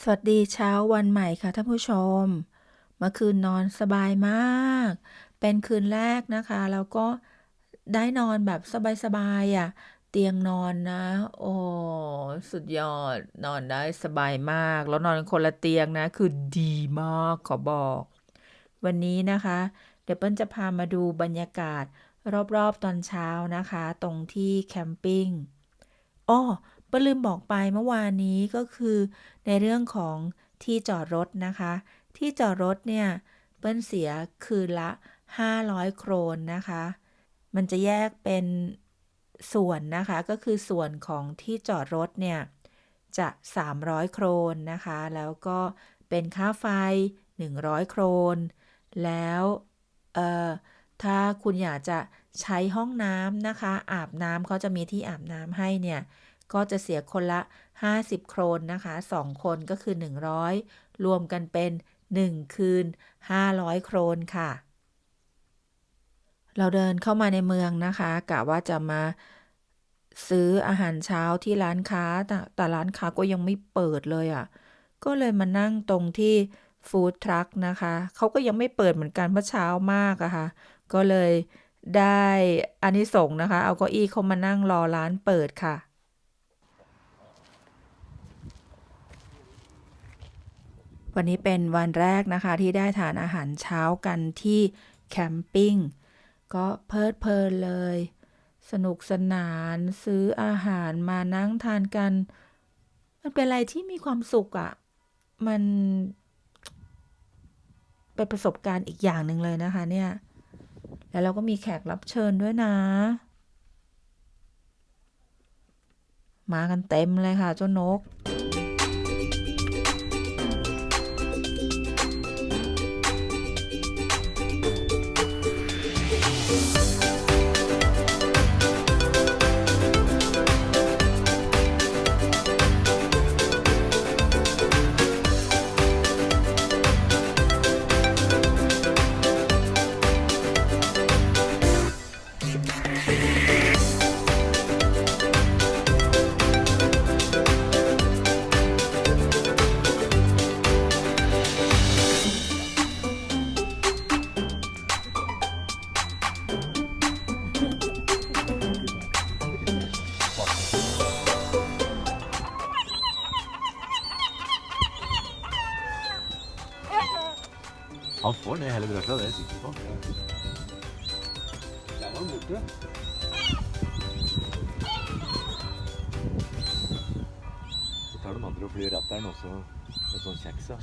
สวัสดีเช้าวันใหม่ค่ะท่านผู้ชม เมื่อคืนนอนสบายมาก เป็นคืนแรกนะคะ แล้วก็ได้นอนแบบสบายๆอะ เตียงนอนนะ โอ้สุดยอดนอนได้สบายมาก แล้วนอนคนละเตียงนะ คือดีมากขอบอก วันนี้นะคะ เดี๋ยวเปิ้ลจะพามาดูบรรยากาศรอบๆตอนเช้านะคะ ตรงที่แคมปิ้งอ้อ เปิ้ลลืมบอกไปเมื่อวานนี้ก็คือ ในเรื่องของที่จอดรถนะคะ ที่จอดรถเนี่ย เปิ้ลเสียคืนละ 500 โครนนะคะ มันจะแยกเป็นส่วนนะคะ ก็คือส่วนของที่จอดรถเนี่ย จะ 300 โครนนะคะ แล้วก็เป็นค่าไฟ 100 โครน แล้วเอ่อถ้าคุณอยากจะใช้ห้องน้ำนะคะ อาบน้ำเขาจะมีที่อาบน้ำให้เนี่ย ก็จะเสียคนละ 50 โครนนะคะ 2 คนก็คือ 100 รวมกันเป็น 1 คืน 500 โครนค่ะ เราเดินเข้ามาในเมืองนะคะกะว่าจะมาซื้ออาหารเช้าที่ร้านค้าแต่แต่ร้านค้าก็ยังไม่เปิดเลยอะ่ะ ก็เลยมานั่งตรงที่ฟู้ดทรัคนะคะ เขาก็ยังไม่เปิดเหมือนกันเพราะเช้ามากอะค่ะ ก็เลยได้อานิสงส์นะคะ เอาเก้าอี้เขามานั่งรอร้านเปิดค่ะ วันนี้เป็นวันแรกนะคะที่ได้ทานอาหารเช้ากันที่แคมปิ้งก็เพลิดเพลินเลย สนุกสนานซื้ออาหารมานั่งทานกัน มันเป็นอะไรที่มีความสุขอะ่ะ มันเป็นประสบการณ์อีกอย่างหนึ่งเลยนะคะเนี่ย แล้วเราก็มีแขกรับเชิญด้วยนะ มากันเต็มเลยค่ะเจ้านก blir rapperen også en sånn kjeks, ja.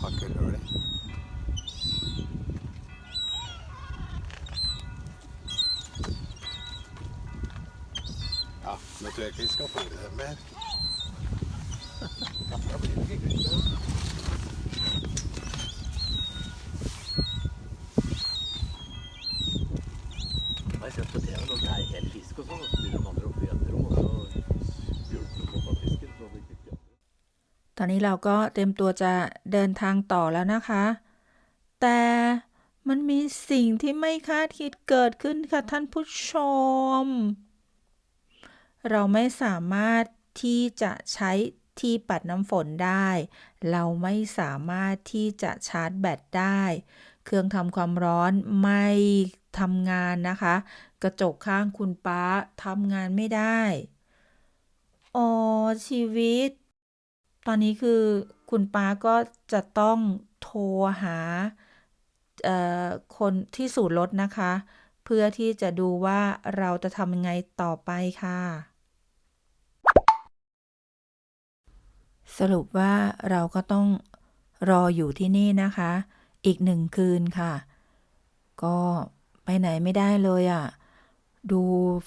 Hakker høl. Ja, nå tror jeg ikke vi skal fòre dem mer. ตอนนี้เราก็เตรียมตัวจะเดินทางต่อแล้วนะคะ แต่มันมีสิ่งที่ไม่คาดคิดเกิดขึ้นค่ะท่านผู้ชม เราไม่สามารถที่จะใช้ที่ปัดน้ำฝนได้ เราไม่สามารถที่จะชาร์จแบตได้ เครื่องทำความร้อนไม่ทำงานนะคะ กระจกข้างคุณป้าทำงานไม่ได้ อ๋อชีวิต ตอนนี้คือคุณป้าก็จะต้องโทรหาคนที่สูตรรถนะคะ เพื่อที่จะดูว่าเราจะทำยังไงต่อไปค่ะ สรุปว่าเราก็ต้องรออยู่ที่นี่นะคะ อีกหนึ่งคืนค่ะ ก็ไปไหนไม่ได้เลยอะ่ะ ดู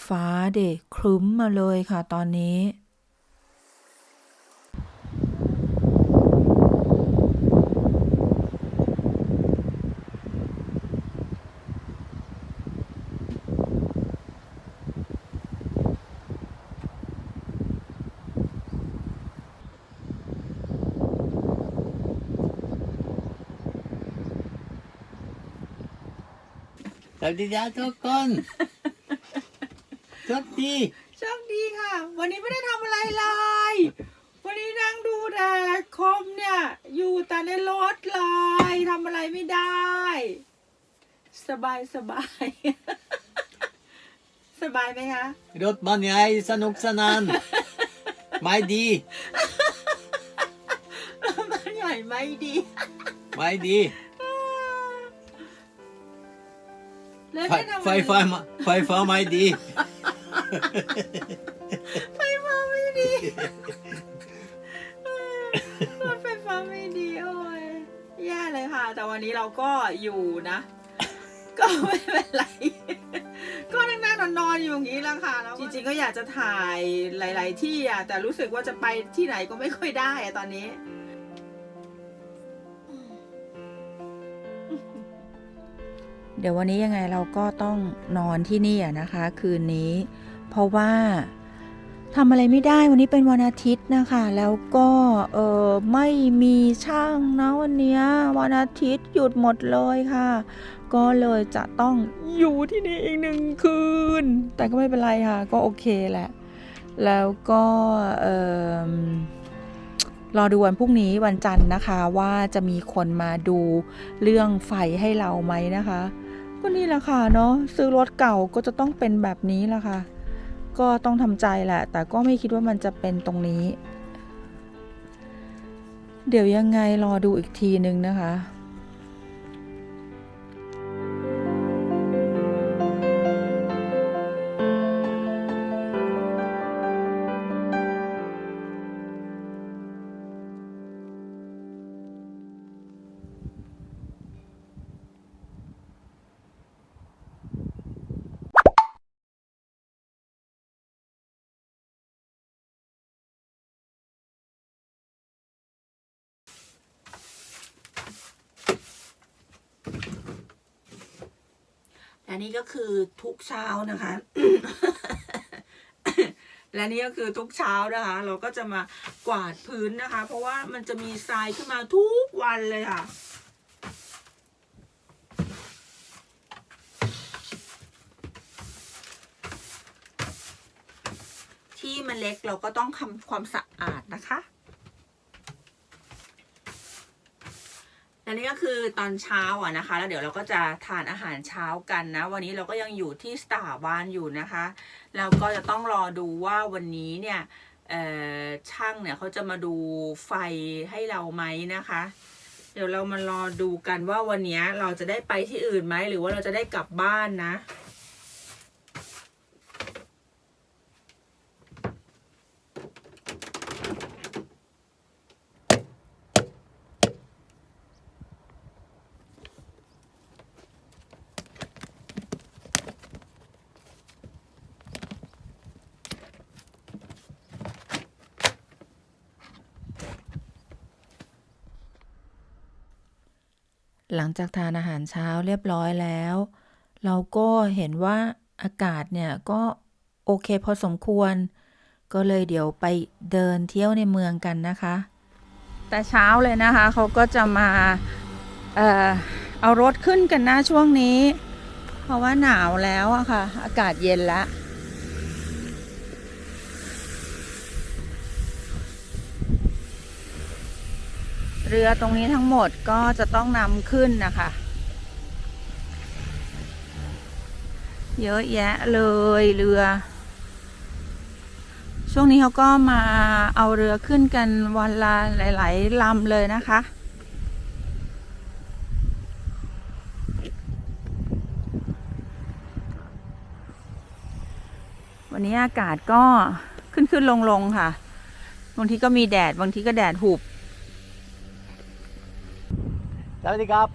ฟ้าเด็กครึ้มมาเลยค่ะตอนนี้ วัสดีจ้าทุกคนโชคดีโชคดีค่ะ วันนี้ไม่ได้ทำอะไรเลย วันนี้นั่งดูแรกคมเนี่ย อยู่แต่ในรถเลยทำอะไรไม่ได้ สบายสบาย สบายไหมคะ รถบรรยายสนุกสนาน ไม่ดีมันใหญ่ไม่ดี ไม่ดี แล้วไฟได้ทำอะไฟไรฟ้ามาไฟฟ้าไม่ดี ไฟฟ้าไม่ดีรถไฟฟ้าไม่ดีโอ้ยแย่เลยค่ะ แต่วันนี้เราก็อยู่นะ ก็ไม่เป็นไร ก็นั่งนั่งนอนนอนๆอยู่อย่างนี้แหละค่ะแล้วจริงๆก็อยากจะถ่ายหลาย ๆ ที่อะแต่รู้สึกว่าจะไปที่ไหนก็ไม่ค่อยได้อะตอนนี้ เดี๋ยววันนี้ยังไงเราก็ต้องนอนที่นี่อะนะคะ คืนนี้ เพราะว่าทำอะไรไม่ได้วันนี้เป็นวันอาทิตย์นะคะ แล้วก็เออไม่มีช่างนะวันเนี้ยวันอาทิตย์หยุดหมดเลยค่ะ ก็เลยจะต้องอยู่ที่นี่อีกหนึ่งคืน แต่ก็ไม่เป็นไรค่ะ ก็โอเคแหละ แล้วก็เออรอดูวันพรุ่งนี้วันจันทร์นะคะว่าจะมีคนมาดูเรื่องไฟให้เราไหมนะคะ ก็นี่แหละค่ะเนาะซื้อรถเก่าก็จะต้องเป็นแบบนี้แหละค่ะ ก็ต้องทำใจแหละ แต่ก็ไม่คิดว่ามันจะเป็นตรงนี้ เดี๋ยวยังไงรอดูอีกทีนึงนะคะ และนี่ก็คือทุกเช้านะคะ และนี่ก็คือทุกเช้านะคะ เราก็จะมากวาดพื้นนะคะ เพราะว่ามันจะมีทรายขึ้นมาทุกวันเลยค่ะที่มันเล็กเราก็ต้องทำความสะอาดนะคะ และ นี่ก็คือตอนเช้าอะนะคะ แล้วเดี๋ยวเราก็จะทานอาหารเช้ากันนะ วันนี้เราก็ยังอยู่ที่สตาร์บานอยู่นะคะแล้วก็จะต้องรอดูว่าวันนี้เนี่ยช่างเนี่ยเขาจะมาดูไฟให้เราไหมนะคะ เดี๋ยวเรามารอดูกันว่าวันนี้เราจะได้ไปที่อื่นไหมหรือว่าเราจะได้กลับบ้านนะ หลังจากทานอาหารเช้าเรียบร้อยแล้ว เราก็เห็นว่าอากาศเนี่ยก็โอเคพอสมควร ก็เลยเดี๋ยวไปเดินเที่ยวในเมืองกันนะคะ แต่เช้าเลยนะคะเขาก็จะมาเอ่อเอารถขึ้นกันนะช่วงนี้ เพราะว่าหนาวแล้วอะค่ะ อากาศเย็นแล้ว รือตรงนี้ทั้งหมดก็จะต้องนำขึ้นนะคะ เยอะแยะเลยเรือ ช่วงนี้เขาก็มาเอาเรือขึ้นกันวันละหลาย ๆลำเลยนะคะวันนี้อากาศก็ขึ้นขึ้นลงลงๆค่ะ บางทีก็มีแดด บางทีก็แดดหุบ สวัสดีครับ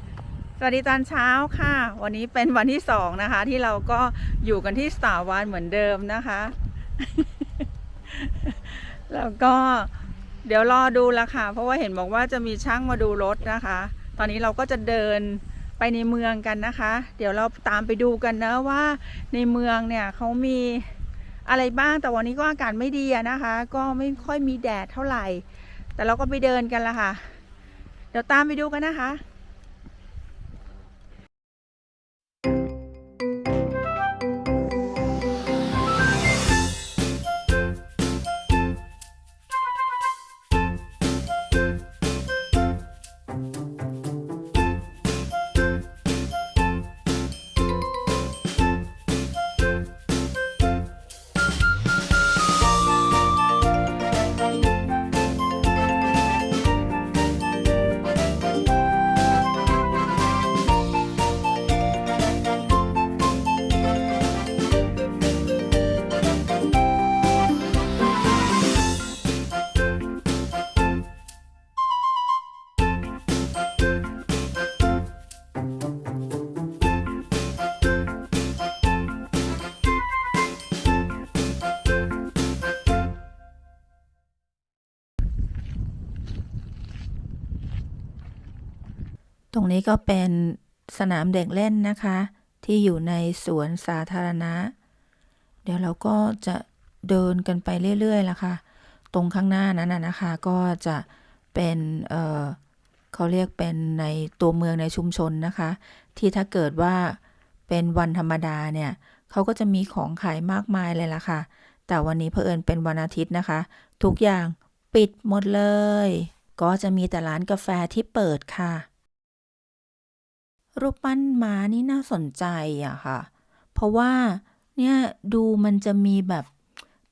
สวัสดีตอนเช้าค่ะ วันนี้เป็นวันที่สองนะคะ ที่เราก็อยู่กันที่สตาร์วันเหมือนเดิมนะคะ แล้วก็เดี๋ยวรอดูละค่ะ เพราะว่าเห็นบอกว่าจะมีช่างมาดูรถนะคะ ตอนนี้เราก็จะเดินไปในเมืองกันนะคะ เดี๋ยวเราตามไปดูกันนะว่าในเมืองเนี่ยเขามีอะไรบ้างแต่วันนี้ก็อากาศไม่ดีนะคะ ก็ไม่ค่อยมีแดดเท่าไหร่ แต่เราก็ไปเดินกันละค่ะ เดี๋ยวตามไปดูกันนะคะ รงนี้ก็เป็นสนามเด็กเล่นนะคะ ที่อยู่ในสวนสาธารณะ เดี๋ยวเราก็จะเดินกันไปเรื่อยๆละค่ะ ตรงข้างหน้านั้นนะคะ ก็จะเป็นเเขาเรียกเป็นในตัวเมืองในชุมชนนะคะ ที่ถ้าเกิดว่าเป็นวันธรรมดาเนี่ยเขาก็จะมีของขายมากมายเลยล่ะค่ะ แต่วันนี้เผอิญเป็นวันอาทิตย์นะคะ ทุกอย่างปิดหมดเลย ก็จะมีแต่ร้านกาแฟที่เปิดค่ะ รูปปั้นม้านี่น่าสนใจอะค่ะ เพราะว่าเนี่ยดูมันจะมีแบบ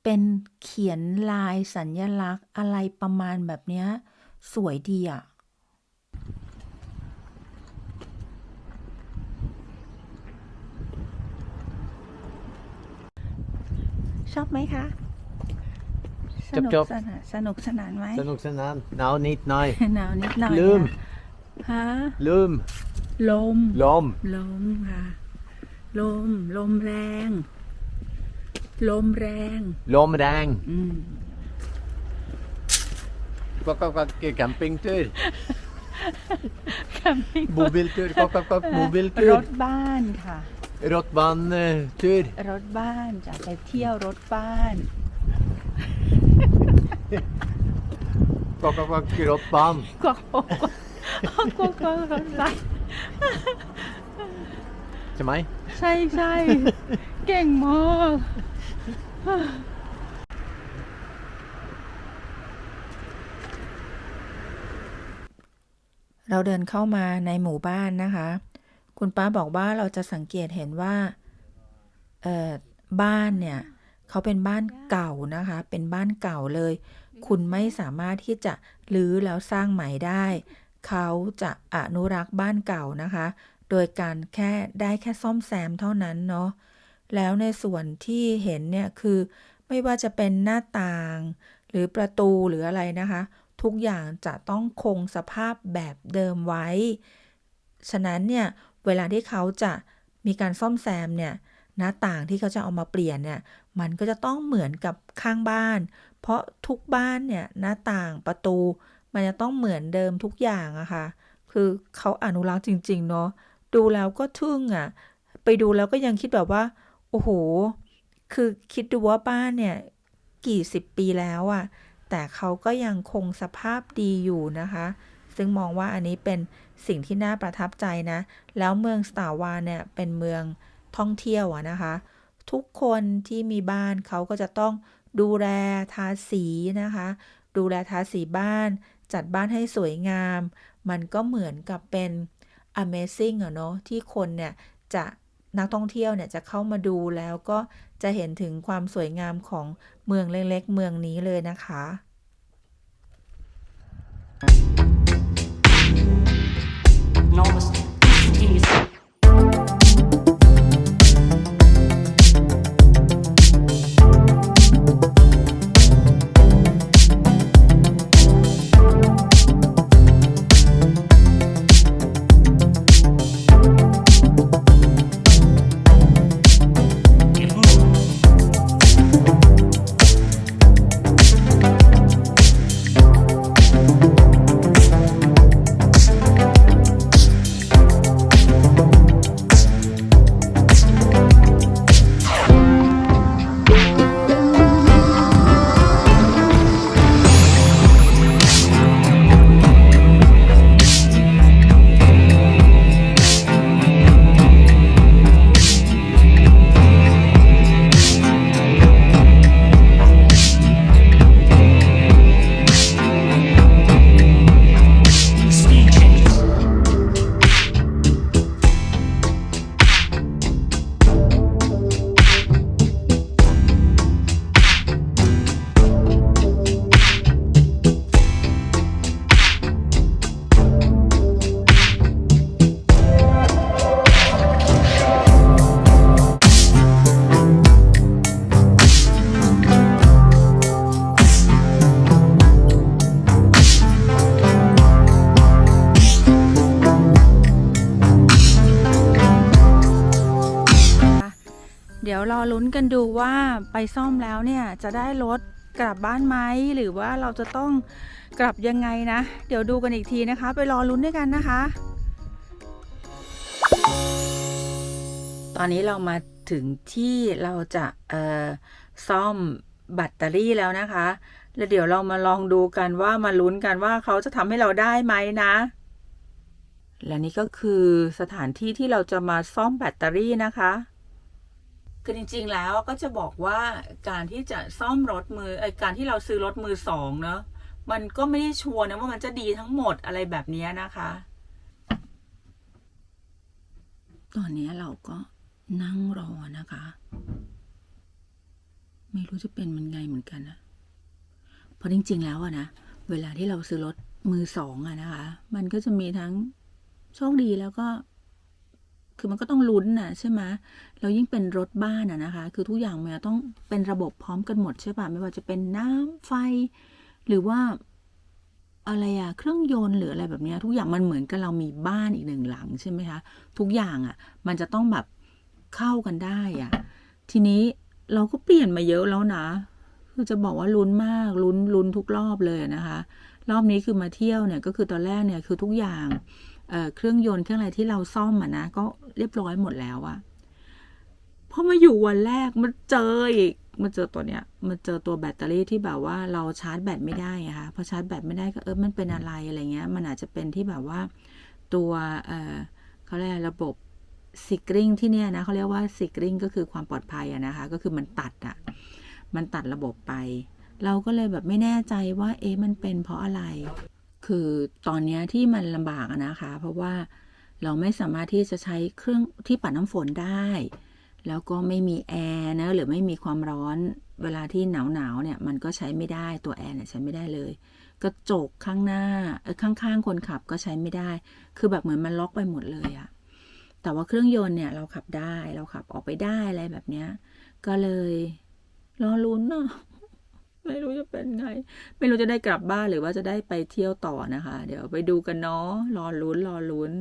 เป็นเขียนลายสัญญลักษณ์อะไรประมาณแบบเนี้ยสวยดีอะชอบไหมคะสนุกจบๆ สนานสนุกสนานไหมสนุกสนานหนาวนิดหน่อย หนาวนิดหน่อยลืมฮะลืม ลม ลม ลมค่ะ ลม ลมแรง ลมแรง ลมแรง อืมก็ก็ก็แคมปิ้ง tur mobiltur ก็ก็ก็ร mobiltur ถบ้านค่ะ rottbanetur รถบ้านจะไปเที่ยวรถบ้านก็ก็ก็รถบันก็ก็ก็รถบ้าน ใช่ไหมใช่ใช่เก่งมากเราเดินเข้ามาในหมู่บ้านนะคะ คุณป้าบอกว่าเราจะสังเกตเห็นว่า เอ่อ บ้านเนี่ยเขาเป็นบ้านเก่านะคะ เป็นบ้านเก่าเลย คุณไม่สามารถที่จะรื้อแล้วสร้างใหม่ได้ เขาจะอนุรักษ์บ้านเก่านะคะ โดยการแค่ได้แค่ซ่อมแซมเท่านั้นเนาะ แล้วในส่วนที่เห็นเนี่ยคือไม่ว่าจะเป็นหน้าต่าง หรือประตูหรืออะไรนะคะ ทุกอย่างจะต้องคงสภาพแบบเดิมไว้ ฉะนั้นเนี่ยเวลาที่เขาจะมีการซ่อมแซมเนี่ยหน้าต่างที่เขาจะเอามาเปลี่ยนเนี่ยมันก็จะต้องเหมือนกับข้างบ้าน เพราะทุกบ้านเนี่ยหน้าต่างประตู มันจะต้องเหมือนเดิมทุกอย่างอะค่ะ คือเขาอนุรักษ์จริง ๆ เนาะ ดูแล้วก็ทึ่งอะไปดูแล้วก็ยังคิดแบบว่า โอ้โห คือคิดดูว่าบ้านเนี่ย กี่สิบปีแล้วอะแต่เขาก็ยังคงสภาพดีอยู่นะคะ ซึ่งมองว่าอันนี้เป็นสิ่งที่น่าประทับใจนะ แล้วเมืองสตาร์วานเนี่ยเป็นเมืองท่องเที่ยวอะนะคะ ทุกคนที่มีบ้านเขาก็จะต้องดูแลทาสีนะคะ ดูแลทาสีบ้าน จัดบ้านให้สวยงาม มันก็เหมือนกับเป็น Amazing อะเนาะที่คนเนี่ยจะนักท่องเที่ยวเนี่ยจะเข้ามาดูแล้วก็จะเห็นถึงความสวยงามของเมืองเล็กๆ เมืองนี้เลยนะคะ Enormous ลุ้นกันดูว่าไปซ่อมแล้วเนี่ยจะได้รถกลับบ้านไหมหรือว่าเราจะต้องกลับยังไงนะ เดี๋ยวดูกันอีกทีนะคะ ไปรอลุ้นด้วยกันนะคะ ตอนนี้เรามาถึงที่เราจะซ่อมแบตเตอรี่แล้วนะคะ แล้วเดี๋ยวเรามาลองดูกันว่ามาลุ้นกันว่าเขาจะทำให้เราได้ไหมนะ และนี่ก็คือสถานที่ที่เราจะมาซ่อมแบตเตอรี่นะคะ คือจริง ๆ แล้วก็จะบอกว่าการที่จะซ่อมรถมือไอการที่เราซื้อรถมือสองเนอะมันก็ไม่ได้ชัวร์นะว่ามันจะดีทั้งหมดอะไรแบบนี้นะคะ ตอนนี้เราก็นั่งรอนะคะ ไม่รู้จะเป็นมันไงเหมือนกันนะเพราะจริง ๆ แล้วอะนะเวลาที่เราซื้อรถมือสองอะนะคะ มันก็จะมีทั้งโชคดีแล้วก็ คือมันก็ต้องลุ้นน่ะใช่ไหมแล้วยิ่งเป็นรถบ้านอะนะคะ คือทุกอย่างมันต้องเป็นระบบพร้อมกันหมดใช่ปะไม่ว่าจะเป็นน้ำไฟ หรือว่าอะไรอะเครื่องยนต์หรืออะไรแบบนี้ทุกอย่างมันเหมือนกับเรามีบ้านอีกหนึ่งหลังใช่ไหมคะทุกอย่างอะมันจะต้องแบบเข้ากันได้อะทีนี้เราก็เปลี่ยนมาเยอะแล้วนะ คือจะบอกว่าลุ้นมากลุ้นลุ้นทุกรอบเลยนะคะ รอบนี้คือมาเที่ยวเนี่ยก็คือตอนแรกเนี่ยคือทุกอย่าง เครื่องยนต์เครื่องอะไรที่เราซ่อมอะนะก็เรียบร้อยหมดแล้วอะพอมาอยู่วันแรกมันเจออีกมาเจอตัวเนี้ยมาเจอตัวแบตเตอรี่ที่แบบว่าเราชาร์จแบตไม่ได้อะค่ะพอชาร์จแบตไม่ได้ก็เออมันเป็นอะไรอะไรเงี้ย มันอาจจะเป็นที่แบบว่าตัวเออเขาเรียกรระบบซิกริงที่เนี่ยนะเขาเรียกว่าซิกริงก็คือความปลอดภัยอะนะคะ ก็คือมันตัดอะมันตัดระบบไป เราก็เลยแบบไม่แน่ใจว่าเอ๊ะมันเป็นเพราะอะไร คือตอนนี้ที่มันลำบากนะคะ เพราะว่าเราไม่สามารถที่จะใช้เครื่องที่ปัดน้ำฝนได้ แล้วก็ไม่มีแอร์นะหรือไม่มีความร้อนเวลาที่หนาวหนาวๆเนี่ยมันก็ใช้ไม่ได้ตัวแอร์เนี่ยใช้ไม่ได้เลย กระจกข้างหน้าข้างๆ คนขับก็ใช้ไม่ได้ คือแบบเหมือนมันล็อกไปหมดเลยอะแต่ว่าเครื่องยนต์เนี่ยเราขับได้เราขับออกไปได้อะไรแบบเนี้ยก็เลยรอลุ้นเนาะ ไม่รู้จะเป็นไง ไม่รู้จะได้กลับบ้านหรือว่าจะได้ไปเที่ยวต่อนะคะ เดี๋ยวไปดูกันเนาะรอลุ้นรอลุ้น